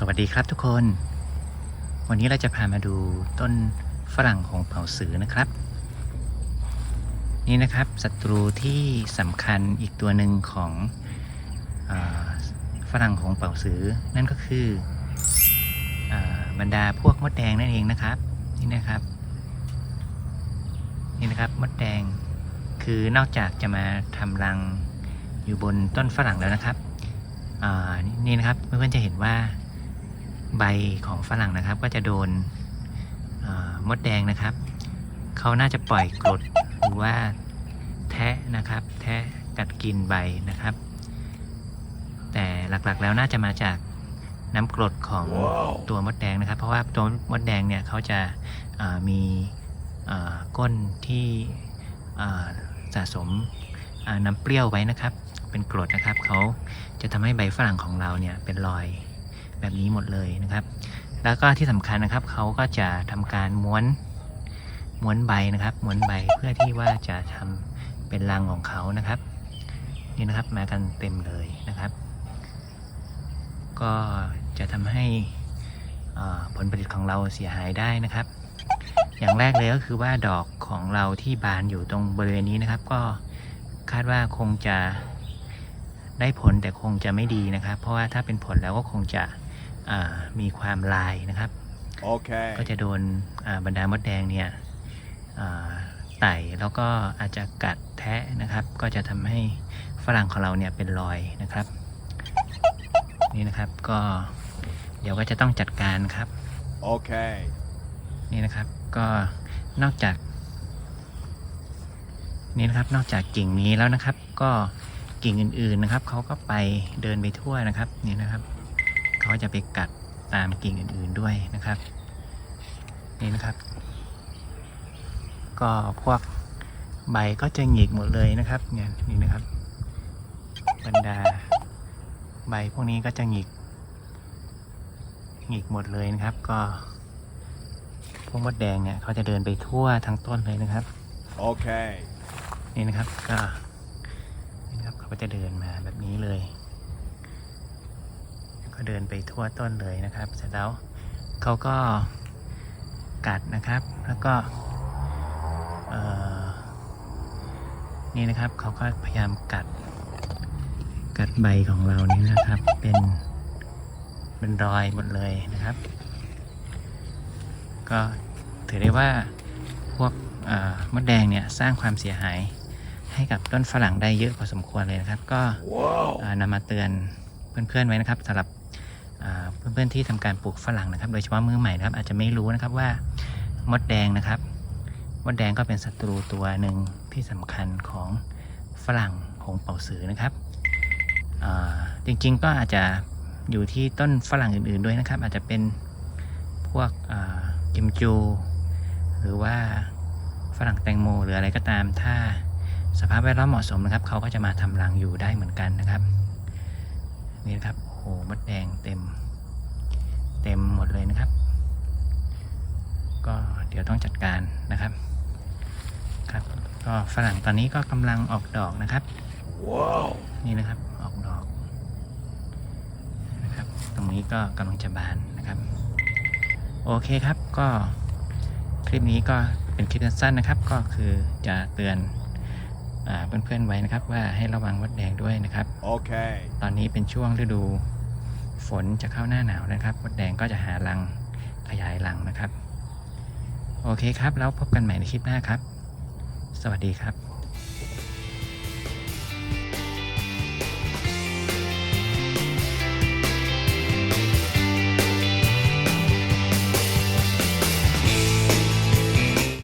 สวัสดีครับทุกคน วันนี้เราจะพามาดูต้นฝรั่งของเปาสือนะครับ นี่นะครับศัตรูที่สำคัญอีกตัวหนึ่งของอฝรั่งของเป่าสือ นั่นก็คืออบรรดาพวกมดแดงนั่นเองนะครับ นี่นะครับ นี่นะครับมดแดงคือนอกจากจะมาทำรังอยู่บนต้นฝรั่งแล้วนะครับนี่นะครับเพื่อนๆจะเห็นว่า ใบของฝรั่งนะครับ ก็จะโดนอ่ามดแดงนะครับ เขาน่าจะปล่อยกรดหรือว่าแทะนะครับ แทะกัดกินใบนะครับ แต่หลักๆแล้วน่าจะมาจากน้ำกรดของตัวมดแดงนะครับ เพราะว่าตัวมดแดงเนี่ยเขาจะอ่ามีอ่าก้นที่อ่าสะสมอ่าน้ำเปรี้ยวไว้นะครับ เป็นกรดนะครับเขาจะทำให้ใบฝรั่งของเราเนี่ยเป็นรอย แบบนี้หมดเลยนะครับ แล้วก็ที่สำคัญนะครับเขาก็จะทำการม้วนม้วนใบนะครับม้วนใบเพื่อที่ว่าจะทำเป็นรังของเขานะครับ นี่นะครับมากันเต็มเลยนะครับ ก็จะทำให้ผลผลิตของเราเสียหายได้นะครับ อย่างแรกเลยก็คือว่าดอกของเราที่บานอยู่ตรงบริเวณนี้นะครับ ก็คาดว่าคงจะได้ผลแต่คงจะไม่ดีนะครับ เพราะว่าถ้าเป็นผลแล้วก็คงจะ มีความลายนะครับ Okay. ก็จะโดนอ่าบรรดามดแดงเนี่ยอ่าไต่แล้วก็อาจจะกัดแทะนะครับ ก็จะทำให้ฝรั่งของเราเนี่ยเป็นรอยนะครับ นี่นะครับก็เดี๋ยวก็จะต้องจัดการครับ Okay. นี่นะครับก็นอกจาก นี่นะครับนอกจากกิ่งนี้แล้วนะครับ ก็กิ่งอื่นๆนะครับเขาก็ไปเดินไปทั่วนะครับ นี่นะครับเขา จะไปกัดตามกิ่งอื่นๆด้วยนะครับ นี่นะครับ ก็พวกใบก็จะหงิกหมดเลยนะครับเนี่ยนี่นะครับ บรรดา ใบพวกนี้ก็จะหงิกหงิกหมดเลยนะครับ ก็พวกมดแดงเนี่ยเขาจะเดินไปทั่วทั้งต้นเลยนะครับ Okay. นี่นะครับก็นี่นะครับเขาก็จะเดินมาแบบนี้เลย ก็เดินไปทั่วต้นเลยนะครับ เสร็จแล้วเขาก็กัดนะครับ แล้วก็นี่นะครับเขาก็พยายามกัด กัดใบของเรานี่นะครับ เป็นเป็นรอยหมดเลยนะครับ ก็ถือได้ว่าพวกมดแดงเนี่ยสร้างความเสียหายให้กับต้นฝรั่งได้เยอะพอสมควรเลยนะครับ ก็ wow. นำมาเตือนเพื่อนๆไว้นะครับสำหรับ เพื่อนๆที่ทำการปลูกฝรั่งนะครับ โดยเฉพาะมือใหม่นะครับ อาจจะไม่รู้นะครับว่ามดแดงนะครับ มดแดงก็เป็นศัตรูตัวหนึ่งที่สำคัญของฝรั่งหงเป่าสือนะครับจริงๆก็อาจจะอยู่ที่ต้นฝรั่งอื่นๆด้วยนะครับ อาจจะเป็นพวกกิมจู หรือว่าฝรั่งแตงโมหรืออะไรก็ตามถ้าสภาพแวดล้อมเหมาะสมนะครับ เขาก็จะมาทำรังอยู่ได้เหมือนกันนะครับ นี่นะครับโอ้โหมดแดงเต็ม เต็มหมดเลยนะครับ ก็เดี๋ยวต้องจัดการนะครับ ครับ ก็ฝรั่งตอนนี้ก็กำลังออกดอกนะครับ Whoa. นี่นะครับออกดอกนะครับ ตรงนี้ก็กำลังจะบานนะครับ โอเคครับก็คลิปนี้ก็เป็นคลิปสั้นๆนะครับ ก็คือจะเตือนอา เพื่อนๆไว้นะครับว่าให้ระวังมดแดงด้วยนะครับ Okay. ตอนนี้เป็นช่วงฤดู ฝนจะเข้าหน้าหนาวนะครับมดแดงก็จะหารังขยายรังนะครับ โอเคครับ แล้วพบกันใหม่ในคลิปหน้าครับ สวัสดีครับ